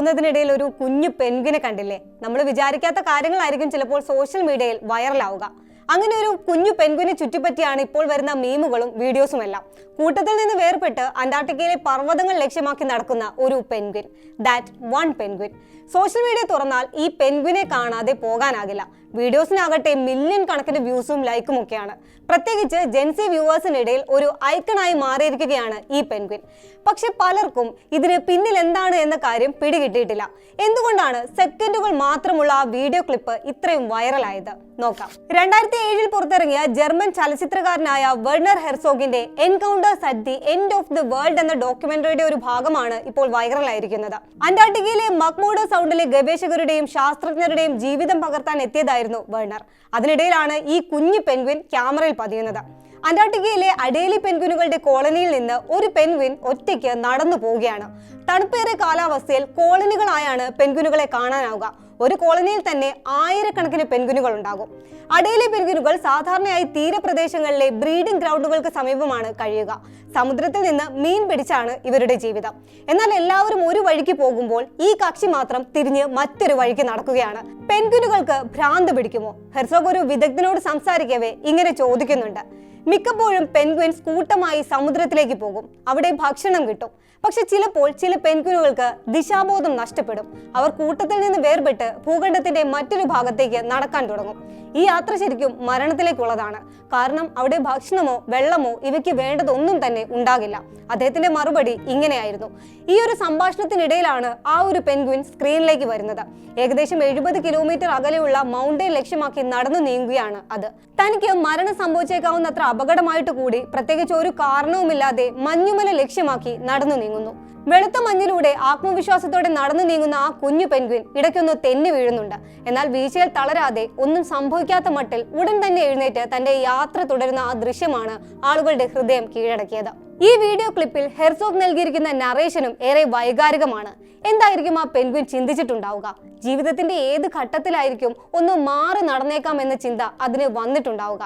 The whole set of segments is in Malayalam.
പോകുന്നതിനിടയിൽ ഒരു കുഞ്ഞു പെൻഗിനെ കണ്ടില്ലേ? നമ്മൾ വിചാരിക്കാത്ത കാര്യങ്ങളായിരിക്കും ചിലപ്പോൾ സോഷ്യൽ മീഡിയയിൽ വൈറലാവുക അങ്ങനെ ഒരു കുഞ്ഞു പെൻഗ്വിനെ ചുറ്റിപ്പറ്റിയാണ് ഇപ്പോൾ വരുന്ന മീമുകളും വീഡിയോസും എല്ലാം. കൂട്ടത്തിൽ നിന്ന് വേർപെട്ട് അന്റാർട്ടിക്കയിലെ പർവതങ്ങൾ ലക്ഷ്യമാക്കി നടക്കുന്ന ഒരു penguin that one penguin social media തുറന്നാൽ ഈ പെൻഗ്വിനെ കാണാതെ പോകാനാകില്ല. വീഡിയോസിനാകട്ടെ മില്യൺ കണക്കിന് വ്യൂസും ലൈക്കും ഒക്കെയാണ്. പ്രത്യേകിച്ച് ജെൻസി വ്യൂവേഴ്സിനിടയിൽ ഒരു ഐക്കണായി മാറിയിരിക്കുകയാണ് ഈ പെൻഗ്വിൻ പക്ഷെ പലർക്കും ഇതിന് പിന്നിൽ എന്താണ് എന്ന കാര്യം പിടികിട്ടിയിട്ടില്ല. എന്തുകൊണ്ടാണ് സെക്കൻഡുകൾ മാത്രമുള്ള ആ വീഡിയോ ക്ലിപ്പ് ഇത്രയും വൈറലായത് നോക്കാം. രണ്ടായിരത്തി ഏഴിൽ പുറത്തിറങ്ങിയ ജർമ്മൻ ചലച്ചിത്രകാരനായ Werner ഹെർസോഗിന്റെ encounters at the end of the world എന്ന ഡോക്യുമെന്ററിയുടെ ഒരു ഭാഗമാണ് ഇപ്പോൾ വൈറലായിരിക്കുന്നത് അന്റാർട്ടിക്കയിലെ മക്മോഡോ സൗണ്ടിലെ ഗവേഷകരുടെയും ശാസ്ത്രജ്ഞരുടെയും ജീവിതം പകർത്താൻ എത്തിയതായിരുന്നു വേണർ. അതിനിടയിലാണ് ഈ കുഞ്ഞു പെൻഗ്വിൻ ക്യാമറയിൽ പതിയുന്നത്. അന്റാർട്ടിക്കയിലെ അഡേലി പെൻഗ്വിനുകളുടെ കോളനിയിൽ നിന്ന് ഒരു പെൻഗ്വിൻ ഒറ്റയ്ക്ക് നടന്നു പോവുകയാണ്. തണുപ്പേറിയ കാലാവസ്ഥയിൽ കോളനികളായാണ് പെൻഗ്വിനുകളെ കാണാനാവുക. ഒരു കോളനിയിൽ തന്നെ ആയിരക്കണക്കിന് പെൻഗ്വിനുകൾ ഉണ്ടാകും. അടയിലെ പെൻഗ്വിനുകൾ സാധാരണയായി തീരപ്രദേശങ്ങളിലെ ബ്രീഡിംഗ് ഗ്രൗണ്ടുകൾക്ക് സമീപമാണ് കഴിയുക സമുദ്രത്തിൽ നിന്ന് മീൻ പിടിച്ചാണ് ഇവരുടെ ജീവിതം. എന്നാൽ എല്ലാവരും ഒരു വഴിക്ക് പോകുമ്പോൾ ഈ കക്ഷി മാത്രം തിരിഞ്ഞ് മറ്റൊരു വഴിക്ക് നടക്കുകയാണ്. പെൻഗ്വിനുകൾക്ക് ഭ്രാന്ത് പിടിക്കുമോ? ഹെർസോഗ് ഒരു വിദഗ്ധനോട് സംസാരിക്കവേ ഇങ്ങനെ ചോദിക്കുന്നുണ്ട്. മിക്കപ്പോഴും പെൻഗ്വിൻസ് കൂട്ടമായി സമുദ്രത്തിലേക്ക് പോകും. അവിടെ ഭക്ഷണം കിട്ടും. പക്ഷെ ചിലപ്പോൾ ചില പെൻഗ്വിനുകൾക്ക് ദിശാബോധം നഷ്ടപ്പെടും. അവർ കൂട്ടത്തിൽ നിന്ന് വേർപെട്ട് ഭൂഖണ്ഡത്തിന്റെ മറ്റൊരു ഭാഗത്തേക്ക് നടക്കാൻ തുടങ്ങും. ഈ യാത്ര ശരിക്കും മരണത്തിലേക്കുള്ളതാണ്. കാരണം അവിടെ ഭക്ഷണമോ വെള്ളമോ ഇവയ്ക്ക് വേണ്ടതൊന്നും തന്നെ ഉണ്ടാകില്ല. അദ്ദേഹത്തിന്റെ മറുപടി ഇങ്ങനെയായിരുന്നു. ഈ ഒരു സംഭാഷണത്തിനിടയിലാണ് ആ ഒരു പെൻഗ്വിൻ സ്ക്രീനിലേക്ക് വരുന്നത്. ഏകദേശം എഴുപത് കിലോമീറ്റർ അകലെയുള്ള മൗണ്ടൈൻ ലക്ഷ്യമാക്കി നടന്നു നീങ്ങുകയാണ് അത്. തനിക്ക് മരണം സംഭവിച്ചേക്കാവുന്നത്ര അപകടമായിട്ട് കൂടി പ്രത്യേകിച്ച് ഒരു കാരണവുമില്ലാതെ മഞ്ഞുമല ലക്ഷ്യമാക്കി നടന്നു നീങ്ങുന്നു. വെളുത്ത മഞ്ഞിലൂടെ ആത്മവിശ്വാസത്തോടെ നടന്നു നീങ്ങുന്ന ആ കുഞ്ഞു പെൻഗ്വിൻ ഇടയ്ക്കൊന്ന് തെന്നി വീഴുന്നുണ്ട്. എന്നാൽ വീഴ്ചയിൽ തളരാതെ ഒന്നും സംഭവിക്കാത്ത മട്ടിൽ ഉടൻ തന്നെ എഴുന്നേറ്റ് തന്റെ യാത്ര തുടരുന്ന ആ ദൃശ്യമാണ് ആളുകളുടെ ഹൃദയം കീഴടക്കിയത്. ഈ വീഡിയോ ക്ലിപ്പിൽ ഹെർസോഗ് നൽകിയിരിക്കുന്ന നറേഷനും ഏറെ വൈകാരികമാണ്. എന്തായിരിക്കും ആ പെൻഗ്വിൻ ചിന്തിച്ചിട്ടുണ്ടാവുക? ജീവിതത്തിന്റെ ഏത് ഘട്ടത്തിലായിരിക്കും ഒന്ന് മാറി നടന്നേക്കാം എന്ന ചിന്ത അതിന് വന്നിട്ടുണ്ടാവുക?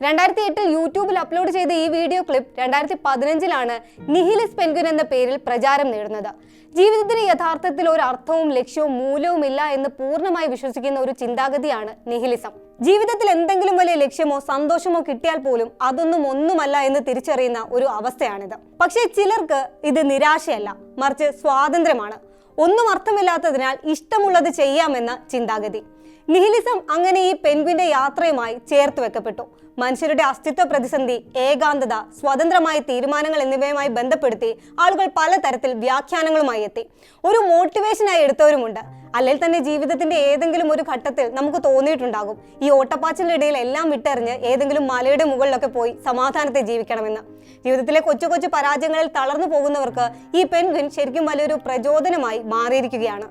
രണ്ടായിരത്തി എട്ടിൽ യൂട്യൂബിൽ അപ്ലോഡ് ചെയ്ത ഈ വീഡിയോ ക്ലിപ്പ് രണ്ടായിരത്തി പതിനഞ്ചിലാണ് നിഹിലിസ് പെൻഗ്വിൻ എന്ന പേരിൽ പ്രചാരം നേടുന്നത്. ജീവിതത്തിന് യഥാർത്ഥത്തിൽ ഒരു അർത്ഥവും ലക്ഷ്യവും മൂല്യവും ഇല്ല എന്ന് പൂർണമായി വിശ്വസിക്കുന്ന ഒരു ചിന്താഗതിയാണ് നിഹിലിസം. ജീവിതത്തിൽ എന്തെങ്കിലും വലിയ ലക്ഷ്യമോ സന്തോഷമോ കിട്ടിയാൽ പോലും അതൊന്നും ഒന്നുമല്ല എന്ന് തിരിച്ചറിയുന്ന ഒരു അവസ്ഥയാണിത്. പക്ഷേ ചിലർക്ക് ഇത് നിരാശയല്ല മറിച്ച് സ്വാതന്ത്ര്യമാണ്. ഒന്നും അർത്ഥമില്ലാത്തതിനാൽ ഇഷ്ടമുള്ളത് ചെയ്യാമെന്ന ചിന്താഗതി. നിഹിലിസം അങ്ങനെ ഈ പെൻഗ്വിന്റെ യാത്രയുമായി ചേർത്ത് വെക്കപ്പെട്ടു. മനുഷ്യരുടെ അസ്തിത്വ പ്രതിസന്ധി ഏകാന്തത സ്വതന്ത്രമായ തീരുമാനങ്ങൾ എന്നിവയുമായി ബന്ധപ്പെടുത്തി ആളുകൾ പലതരത്തിൽ വ്യാഖ്യാനങ്ങളുമായി എത്തി. ഒരു മോട്ടിവേഷനായി എടുത്തവരുമുണ്ട്. അല്ലെങ്കിൽ തന്നെ ജീവിതത്തിന്റെ ഏതെങ്കിലും ഒരു ഘട്ടത്തിൽ നമുക്ക് തോന്നിയിട്ടുണ്ടാകും. ഈ ഓട്ടപ്പാച്ചിലിടയിൽ എല്ലാം വിട്ടെറിഞ്ഞ് ഏതെങ്കിലും മലയുടെ മുകളിലൊക്കെ പോയി സമാധാനത്തെ ജീവിക്കണമെന്ന്. ജീവിതത്തിലെ കൊച്ചു കൊച്ചു പരാജയങ്ങളിൽ തളർന്നു പോകുന്നവർക്ക് ഈ പെൻഗ്വിൻ ശരിക്കും വലിയൊരു പ്രചോദനമായി മാറിയിരിക്കുകയാണ്.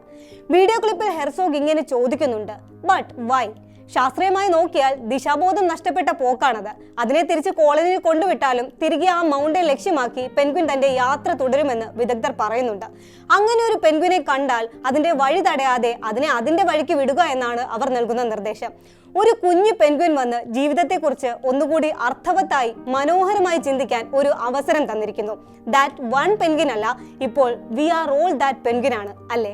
വീഡിയോ ക്ലിപ്പിൽ ഹെർസോഗ് ഇങ്ങനെ ചോദിക്കുന്നുണ്ട് ബട്ട് വൈ ശാസ്ത്രീയമായി നോക്കിയാൽ ദിശാബോധം നഷ്ടപ്പെട്ട പോക്കാണത്. അതിനെ തിരിച്ച് കോളനിയിൽ കൊണ്ടുവിട്ടാലും തിരികെ ആ മൗണ്ടൻ ലക്ഷ്യമാക്കി പെൻഗ്വിൻ തന്റെ യാത്ര തുടരുമെന്ന് വിദഗ്ധർ പറയുന്നുണ്ട്. അങ്ങനെ ഒരു പെൻഗ്വിനെ കണ്ടാൽ അതിന്റെ വഴി തടയാതെ അതിനെ അതിന്റെ വഴിക്ക് വിടുക എന്നാണ് അവർ നൽകുന്ന നിർദ്ദേശം. ഒരു കുഞ്ഞു പെൻഗ്വിൻ വന്ന് ജീവിതത്തെക്കുറിച്ച് ഒന്നുകൂടി അർത്ഥവത്തായി മനോഹരമായി ചിന്തിക്കാൻ ഒരു അവസരം തന്നിരിക്കുന്നു. ദാറ്റ് വൺ പെൻഗ്വിൻ അല്ല ഇപ്പോൾ we are all that penguin ആണ് അല്ലേ?